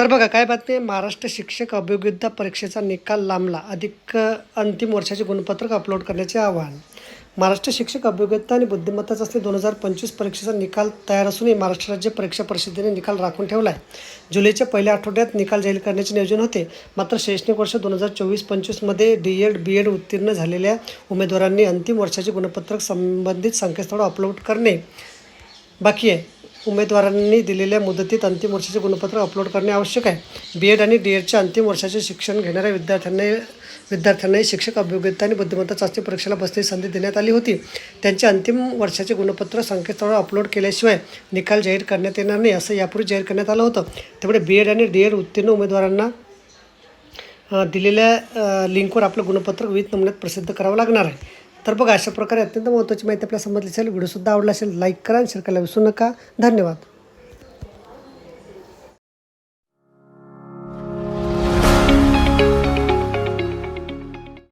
तर बघा काय बातमी आहे? महाराष्ट्र शिक्षक अभियोग्यता परीक्षेचा निकाल लांबला. अधिक अंतिम वर्षाचे गुणपत्रक अपलोड करण्याचे आवाहन. महाराष्ट्र शिक्षक अभियोग्यता आणि बुद्धिमत्ता चाचणी दोन हजार पंचवीस परीक्षेचा निकाल तयार असूनही महाराष्ट्र राज्य परीक्षा परिषदेने निकाल राखून ठेवला आहे जुलैच्या पहिल्या आठवड्यात निकाल जाहीर करण्याचे नियोजन होते. मात्र शैक्षणिक वर्ष दोन हजार चोवीस पंचवीसमध्ये डी एड बी एड उत्तीर्ण झालेल्या उमेदवारांनी अंतिम वर्षाचे गुणपत्रक संबंधित संकेतस्थळ अपलोड करणे बाकी आहे. उमेदवारांनी दिलेल्या मुदतीत अंतिम वर्षाचे गुणपत्र अपलोड करणे आवश्यक आहे. बी एड आणि डी एडच्या अंतिम वर्षाचे शिक्षण घेणाऱ्या विद्यार्थ्यांना विद्यार्थ्यांनाही शिक्षक अभियोग्यता आणि बुद्धिमत्ता चाचणी परीक्षेला बसण्याची संधी देण्यात आली होती. त्यांचे अंतिम वर्षाचे गुणपत्र संकेतस्थळावर अपलोड केल्याशिवाय निकाल जाहीर करण्यात येणार नाही असं यापूर्वी जाहीर करण्यात आलं होतं. त्यामुळे बी एड आणि डी एड उत्तीर्ण उमेदवारांना दिलेल्या लिंकवर आपलं गुणपत्र विविध नमुन्यात प्रसिद्ध करावं लागणार आहे. तर बघा अशा प्रकारे अत्यंत महत्त्वाची माहिती आपल्याला समजली असेल व्हिडिओसुद्धा आवडला असेल लाईक करा आणि शेअर करायला विसरू नका. धन्यवाद.